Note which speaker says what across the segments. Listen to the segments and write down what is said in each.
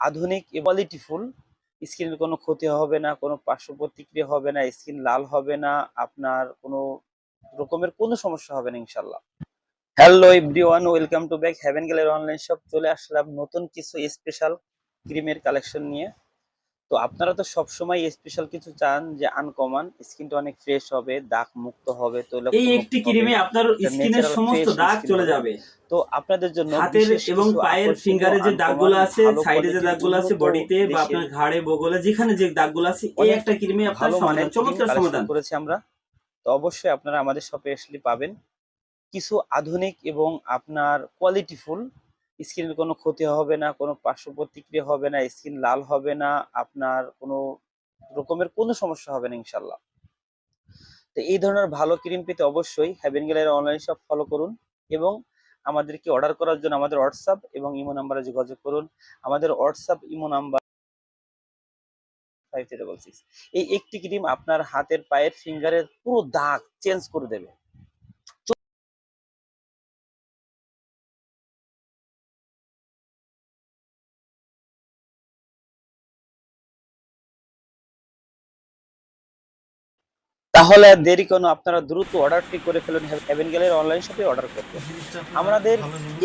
Speaker 1: আধুনিক কোয়ালিটিফুল স্কিনের কোনো ক্ষতি হবে না, কোনো পার্শ্ব প্রতিক্রিয়া হবে না স্কিন লাল হবে না, আপনার কোনো রকমের কোনো সমস্যা হবে না ইনশাল্লাহ hello everyone welcome to back Heaven Gallery online shop চলে আসলাম নতুন কিছু স্পেশাল ক্রিমের কালেকশন নিয়ে। তো আপনারা তো সবসময় স্পেশাল কিছু চান যে আনকমন স্কিনটা অনেক ফ্রেশ হবে দাগ মুক্ত হবে তৈলাক্ত
Speaker 2: এই একটি ক্রিমে আপনার স্কিনের সমস্ত দাগ চলে যাবে।
Speaker 1: তো আপনাদের জন্য
Speaker 2: হাতের এবং পায়ের ফিঙ্গারে যে দাগগুলো আছে সাইডে যে দাগগুলো আছে বডিতে বা আপনার ঘাড়ে বগলে যেখানে যে দাগগুলো আছে এই একটা ক্রিমে আপনার সমাধান চমৎকার সমাধান।
Speaker 1: করেছি আমরা। তো অবশ্যই আপনারা আমাদের শপে আসলে পাবেন। কিছু আধুনিক এবং আপনার কোয়ালিটিফুল স্কিনের কোনো ক্ষতি হবে না, কোনো পার্শ্ব প্রতিক্রিয়া হবে না স্কিন লাল হবে না, আপনার কোনো রকমের কোনো সমস্যা হবে না ইনশাল্লাহ তো এই ধরনের ভালো ক্রিম পেতে অবশ্যই Heaven Gallery online shop follow করুন এবং আমাদেরকে অর্ডার করার জন্য আমাদের হোয়াটসঅ্যাপ এবং ইমো নাম্বারে যোগাযোগ করুন। আমাদের হোয়াটসঅ্যাপ ইমো নাম্বার ফাইভ এই একটি ক্রিম আপনার হাতের পায়ের ফিঙ্গারের পুরো দাগ চেঞ্জ করে দেবে। তাহলে আর দেরি কোনো? আপনারা দ্রুত অর্ডারটি করে ফেলুন হেভেন গ্যালের অনলাইন শপে অর্ডার করতে। আমাদের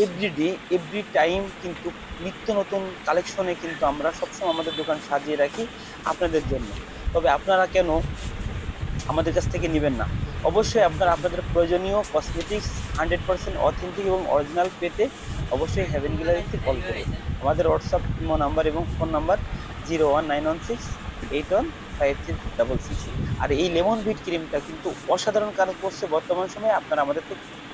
Speaker 1: এভরিডে এভরি টাইম কিন্তু নিত্য নতুন কালেকশনে কিন্তু আমরা সবসময় আমাদের দোকান সাজিয়ে রাখি আপনাদের জন্য। তবে আপনারা কেন আমাদের কাছ থেকে নেবেন না? অবশ্যই আপনারা আপনাদের প্রয়োজনীয় কসমেটিক্স হান্ড্রেড পার্সেন্ট অথেন্টিক এবং অরিজিনাল পেতে অবশ্যই হেভেন গ্যালারিতে কল করুন। আমাদের হোয়াটসঅ্যাপ নাম্বার এবং phone number zero one nine one six eight one five double six আর এই লেমন ভিট ক্রিমটা কিন্তু অসাধারণ কাজ করছে বর্তমান সময়ে। আপনারা আমাদের থেকে